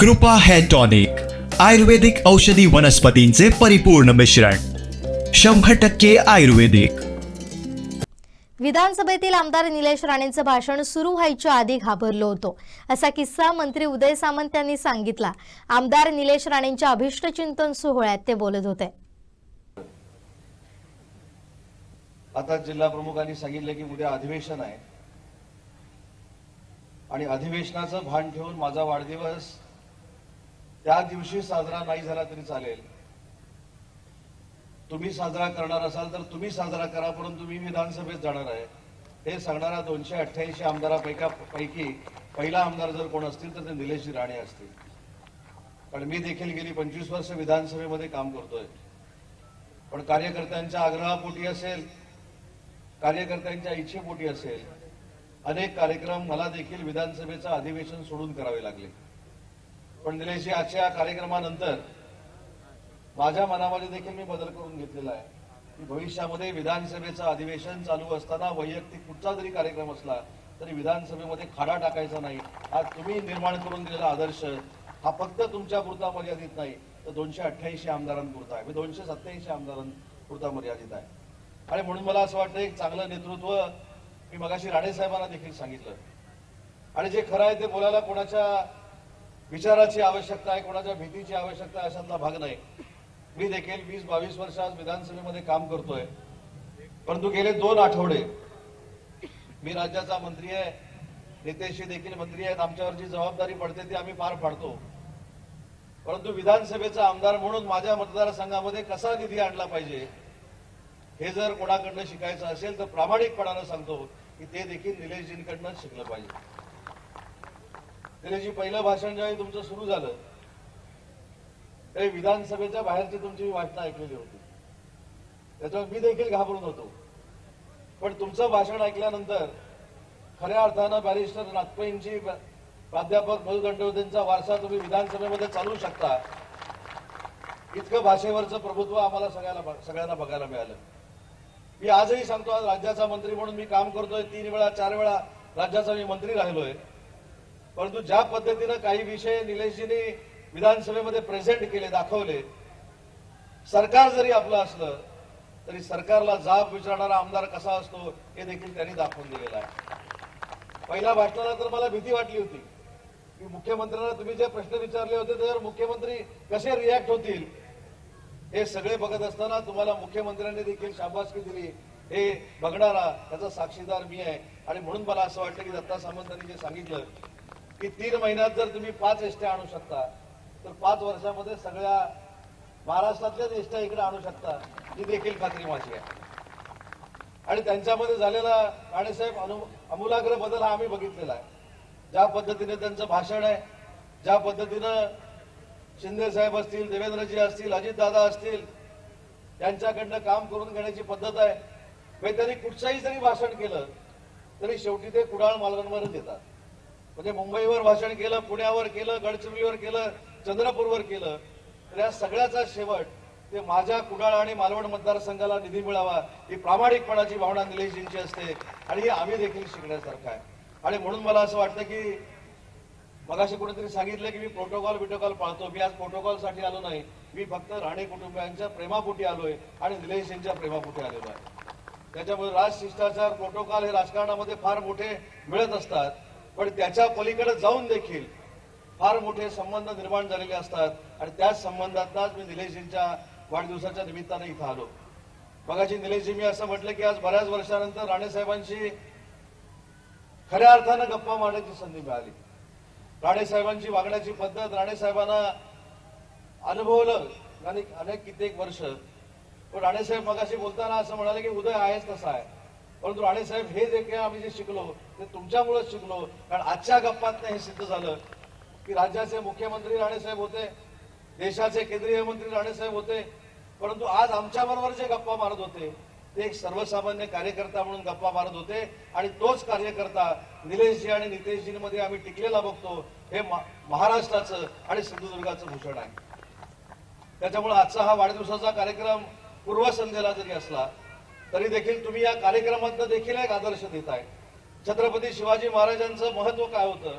कृपा hair tonic आयुर्वेदिक औषधी वनस्पतींचे परिपूर्ण मिश्रण शंभर टक्के आयुर्वेदिक. विधानसभेतील आमदार निलेश राणेंचं भाषण सुरू व्हायच्या आधी घाबरलो होतो. असा किस्सा मंत्री उदय सामंत यांनी सांगितला. आमदार निलेश राणेंच्या अभिष्ट चिंतन सोहळ्यात ते बोलत होते. आता जिल्हा प्रमुखांनी सांगितलं की उद्या अधिवेशन आहे. आणि अधिवेशनाचं भान ठेवून माझा वाढदिवस त्या दिवशी साजरा नाही झाला तरी चालेल. तुम्ही साजरा करणार असाल तर तुम्ही साजरा करा परंतु मी विधानसभेत जाणार आहे. हे सांगणारा दोनशे अठ्ठ्याऐंशी आमदारापैका पैकी पहिला आमदार जर कोण असतील तर ते निलेशजी राणे असतील. कारण मी देखील गेली पंचवीस वर्ष विधानसभेमध्ये काम करतोय. पण कार्यकर्त्यांच्या आग्रहापोटी असेल कार्यकर्त्यांच्या इच्छेपोटी असेल अनेक कार्यक्रम मला देखील विधानसभेचं अधिवेशन सोडून करावे लागले. पण निलेशजी आजच्या या कार्यक्रमानंतर माझ्या मनामध्ये देखील मी बदल करून घेतलेला आहे. की भविष्यामध्ये विधानसभेचं अधिवेशन चालू असताना वैयक्तिक कुठचा जरी कार्यक्रम असला तरी विधानसभेमध्ये खाडा टाकायचा नाही. हा तुम्ही निर्माण करून दिलेला आदर्श हा फक्त तुमच्या पुरता मर्यादित नाही तर दोनशे अठ्ठ्याऐंशी आमदारांपुरता आहे. मी दोनशे सत्याऐंशी आमदारांपुरता मर्यादित आहे. आणि म्हणून मला असं वाटतं एक चांगलं नेतृत्व मी मगाशी राणे साहेबांना देखील सांगितलं. आणि जे खरं आहे ते बोलायला कोणाच्या विचाराची आवश्यकता आहे कोणाच्या भीतीची आवश्यकता आहे अशातला भाग नाही. मी देखील वीस बावीस वर्ष आज विधानसभेमध्ये काम करतोय. परंतु गेले दोन आठवडे मी राज्याचा मंत्री आहे नेतेशी देखील मंत्री आहेत आमच्यावर जी जबाबदारी पडते ती आम्ही पार पाडतो. परंतु विधानसभेचा आमदार म्हणून माझ्या मतदारसंघामध्ये कसा निधी आणला पाहिजे हे जर कोणाकडनं शिकायचं असेल तर प्रामाणिकपणानं सांगतो की ते देखील निलेशजींकडनं शिकलं पाहिजे. निलेशजी पहिलं भाषण ज्यावेळी तुमचं सुरू झालं त्यावेळी विधानसभेच्या बाहेरची तुमची वाचना ऐकलेली होती. त्याच्यावर मी देखील घाबरून होतो. पण तुमचं भाषण ऐकल्यानंतर खऱ्या अर्थानं बॅरिस्टर नागपेंची प्राध्यापक मधु दंडवतेंचा वारसा तुम्ही विधानसभेमध्ये चालू शकता. इतकं भाषेवरचं प्रभुत्व आम्हाला सगळ्याला सगळ्यांना बघायला मिळालं. मी आजही सांगतो आज राज्याचा मंत्री म्हणून मी काम करतोय तीन वेळा चार वेळा राज्याचा मी मंत्री राहिलोय. परंतु ज्या पद्धतीनं काही विषय निलेशजींनी विधानसभेमध्ये प्रेझेंट केले दाखवले सरकार जरी आपलं असलं तरी सरकारला जाब विचारणारा आमदार कसा असतो हे देखील त्यांनी दाखवून दिलेलं आहे. पहिल्या भाषणाला तर मला भीती वाटली होती की मुख्यमंत्र्यांना तुम्ही जे प्रश्न विचारले होते त्यावर मुख्यमंत्री कसे रिॲक्ट होतील हे सगळे बघत असताना तुम्हाला मुख्यमंत्र्यांनी देखील शाबासकी दिली. हे बघणारा त्याचा साक्षीदार मी आहे. आणि म्हणून मला असं वाटतं की दत्ता सामंतांनी जे सांगितलं की तीन महिन्यात जर तुम्ही पाच एसट्या आणू शकता तर पाच वर्षामध्ये सगळ्या महाराष्ट्रातल्याच एसट्या इकडे आणू शकता ही देखील खात्री माझी आहे. आणि त्यांच्यामध्ये झालेला राणेसाहेब अनु अमूलाग्र बदल हा आम्ही बघितलेला आहे. ज्या पद्धतीने त्यांचं भाषण आहे ज्या पद्धतीनं शिंदे साहेब असतील देवेंद्रजी असतील अजितदादा असतील यांच्याकडनं काम करून घेण्याची पद्धत आहे. म्हणजे त्यांनी कुठचंही जरी भाषण केलं तरी शेवटी ते कुडाळ मालकांवरच येतात. म्हणजे मुंबईवर भाषण केलं पुण्यावर केलं गडचिरोलीवर केलं चंद्रपूरवर केलं तर या सगळ्याचा शेवट ते माझ्या कुडाळ आणि मालवण मतदारसंघाला निधी मिळावा ही प्रामाणिकपणाची भावना निलेशजींची असते आणि हे आम्ही देखील शिकण्यासारखं आहे. आणि म्हणून मला असं वाटतं की मगाशी कुणीतरी सांगितलं की मी प्रोटोकॉल बिटोकॉल पाळतो. मी आज प्रोटोकॉलसाठी आलो नाही. मी फक्त राणे कुटुंबियांच्या प्रेमापोटी आलोय आणि निलेशजींच्या प्रेमापोटी आलेलो आहे. त्याच्यामुळे राजशिष्टाचार प्रोटोकॉल हे राजकारणामध्ये फार मोठे मिळत असतात. पण त्याच्या पलीकडे जाऊन देखील फार मोठे संबंध निर्माण झालेले असतात. आणि त्याच संबंधातनाच मी निलेशजींच्या वाढदिवसाच्या निमित्ताने इथं आलो. मगाशी निलेशजी मी असं म्हटलं की आज बऱ्याच वर्षानंतर राणेसाहेबांशी खऱ्या अर्थानं गप्पा मारण्याची संधी मिळाली. राणेसाहेबांची वागण्याची पद्धत राणेसाहेबांना अनुभवलं. आणि अनेक कित्येक वर्ष. पण राणेसाहेब मगाशी बोलताना असं म्हणाले की उदय आहेच तसा आहे. परंतु राणेसाहेब हे जे काही आम्ही जे शिकलो ते तुमच्यामुळेच शिकलो. कारण आजच्या गप्पात हे सिद्ध झालं की राज्याचे मुख्यमंत्री राणेसाहेब होते देशाचे केंद्रीय मंत्री राणेसाहेब होते परंतु आज आमच्या बरोबर जे गप्पा मारत होते ते एक सर्वसामान्य कार्यकर्ता म्हणून गप्पा मारत होते. आणि तोच कार्यकर्ता निलेशजी आणि नितेशजींमध्ये आम्ही टिकलेला बघतो हे महाराष्ट्राचं आणि सिंधुदुर्गाचं भूषण आहे. त्याच्यामुळे आजचा हा वाढदिवसाचा कार्यक्रम पूर्वसंध्येला जरी असला तरी देखील तुम्ही या कार्यक्रमातनं देखील एक आदर्श देत आहे छत्रपती शिवाजी महाराजांचं महत्त्व काय होतं?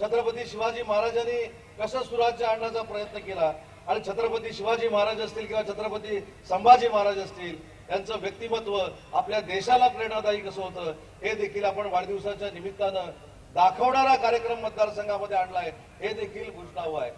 छत्रपती शिवाजी महाराजांनी कसं सुराज्य आणण्याचा प्रयत्न केला? आणि छत्रपती शिवाजी महाराज असतील किंवा छत्रपती संभाजी महाराज असतील यांचं व्यक्तिमत्व आपल्या देशाला प्रेरणादायी कसं होतं हे देखील आपण वाढदिवसाच्या निमित्तानं दाखवणारा कार्यक्रम मतदारसंघामध्ये आणलाय हे देखील घोषणावं आहे.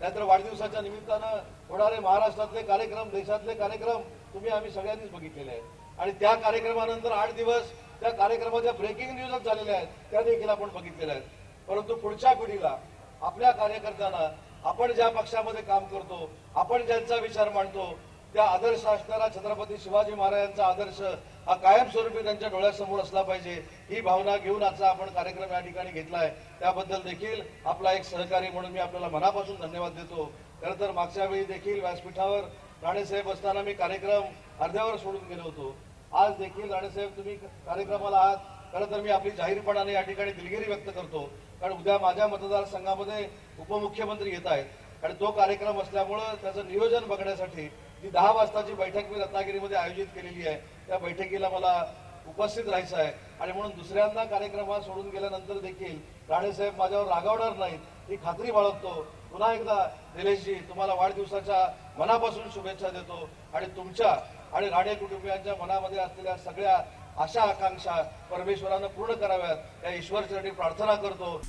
त्यानंतर वाढदिवसाच्या निमित्तानं होणारे महाराष्ट्रातले कार्यक्रम देशातले कार्यक्रम तुम्ही आम्ही सगळ्यांनीच बघितलेले आहेत. आणि त्या कार्यक्रमानंतर आठ दिवस त्या कार्यक्रमाच्या ब्रेकिंग न्यूजच झालेल्या आहेत. त्या देखील आपण बघितलेल्या आहेत. परंतु पुढच्या पिढीला आपल्या कार्यकर्त्यांना आपण ज्या पक्षामध्ये काम करतो आपण ज्यांचा विचार मांडतो त्या आदर्श असणारा छत्रपती शिवाजी महाराजांचा आदर्श हा कायमस्वरूपी त्यांच्या डोळ्यासमोर असला पाहिजे ही भावना घेऊन आजचा आपण कार्यक्रम या ठिकाणी घेतलाय. त्याबद्दल देखील आपला एक सहकारी म्हणून मी आपल्याला मनापासून धन्यवाद देतो. खरं तर मागच्या वेळी देखील व्यासपीठावर राणेसाहेब असताना मी कार्यक्रम अर्ध्यावर सोडून गेलो होतो. आज देखील राणेसाहेब तुम्ही कार्यक्रमाला आहात. खरं तर मी आपली जाहीरपणाने या ठिकाणी दिलगिरी व्यक्त करतो. कारण उद्या माझ्या मतदारसंघामध्ये उपमुख्यमंत्री येत आहेत. आणि तो कार्यक्रम असल्यामुळं त्याचं नियोजन बघण्यासाठी जी दहा वाजताची बैठक मी रत्नागिरीमध्ये आयोजित केलेली आहे. त्या बैठकीला मला उपस्थित राहायचं आहे. आणि म्हणून दुसऱ्यांदा कार्यक्रमात सोडून गेल्यानंतर देखील राणेसाहेब माझ्यावर रागावणार नाहीत. ही खात्री बाळगतो. पुन्हा एकदा दिनेशजी तुम्हाला वाढदिवसाच्या मनापासून शुभेच्छा देतो आणि तुमच्या आणि राणे कुटुंबियांच्या मनामध्ये असलेल्या सगळ्या आशा आकांक्षा परमेश्वरानं पूर्ण कराव्यात. या ईश्वरचरणी प्रार्थना करतो.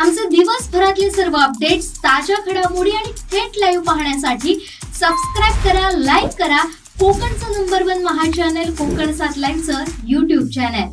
आमचे दिवसभरातले सर्व अपडेट्स ताज्या घडामोडी आणि थेट लाईव्ह पाहण्यासाठी सबस्क्राईब करा लाईक करा. कोकणचं नंबर वन महा चॅनल कोकण सात लाईव्हचं युट्यूब चॅनल